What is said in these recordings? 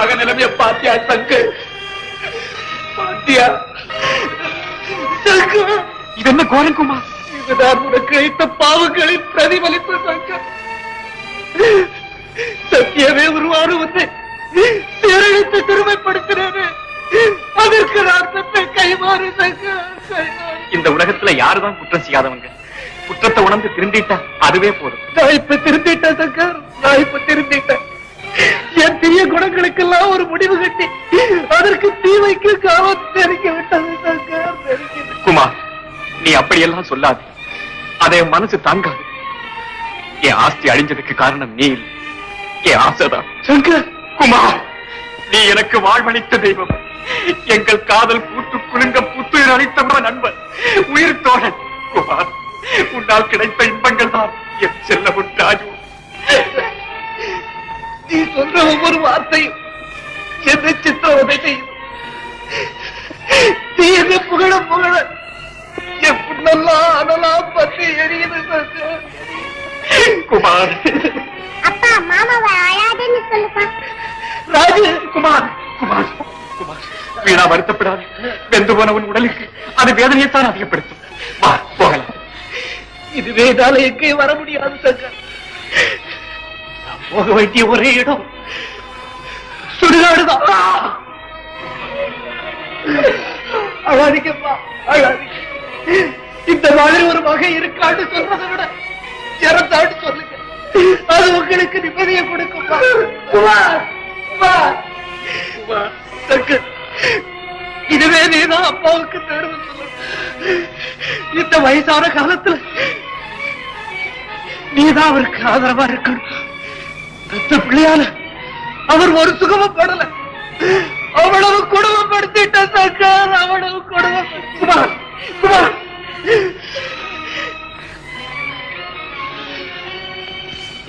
பாத்தியா சங்கு பாத்தியா. சங்கு இது என்ன கோரங்குமா இதுதான் உனக்கு இழைத்த பாவங்களின் பிரதிபலிப்பு சங்கம் சத்தியமே உருவான உன்னை சீரழித்து திருமைப்படுத்தினேனே. அதற்கு நான் கைமாறு கைமாறு இந்த உலகத்துல யாருதான் குற்றம் செய்யாதவங்க? குற்றத்தை உணர்ந்து திருந்திட்டா அதுவே போதும். நான் இப்ப திருந்திட்டேன் சங்கர் தீமைக்கு காவல் தெரிக்க விட்டது குமார் நீ அப்படியெல்லாம் சொல்லாது. அதை மனசு தாங்காது. என் ஆஸ்தி அழிஞ்சதுக்கு காரணம் நீ என் ஆசைதான் சங்கர்! குமார் நீ எனக்கு வாழ்வளித்த தெய்வம். எங்கள் காதல் பூத்து குலுங்க புத்துயிர் அளித்த நண்பன் உயிர் தோழன். குமார் உன்னால் கிடைத்த இன்பங்கள் தான் என் செல்ல ராஜு நீ சொல்ற ஒவ்வொரு வார்த்தையும் என்னை சித்திரவதை குமார். அப்பா மாமாவை அழாதுன்னு சொல்லுப்பா. ராஜு குமார் குமார் குமார். வீணா வருத்தப்படாது. வெந்து போன உன் உடலுக்கு அது வேதனையைத்தான் அதிகப்படுத்தும். வா போகலாம். இதுவே என்னால எங்கே வர முடியாது சங்கர். நான் போக வேண்டிய ஒரே இடம் சுடுகாடுதான். ஆ! அழாதீங்கப்பா அழாதீங்க. இந்த மாதிரி ஒரு வகை இருக்கான்னு சொல்றதை விட இறந்தான்னு சொல்லுங்க. அது உங்களுக்கு நிம்மதியை சங்கர் இதுவே நீதான் அப்பாவுக்கு தேர்வு இந்த வயசான காலத்துல நீதான் அவருக்கு ஆதரவா இருக்கணும். பெத்த பிள்ளையால அவர் ஒரு சுகமப்படல அவ்வளவு குடும்பப்படுத்திட்ட சர்க்கார் அவ்வளவு குடும்பம்.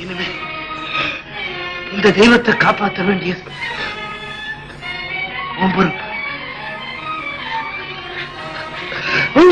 இனிமே இந்த தெய்வத்தை காப்பாற்ற வேண்டியது உன் பொறுப்பு. உன்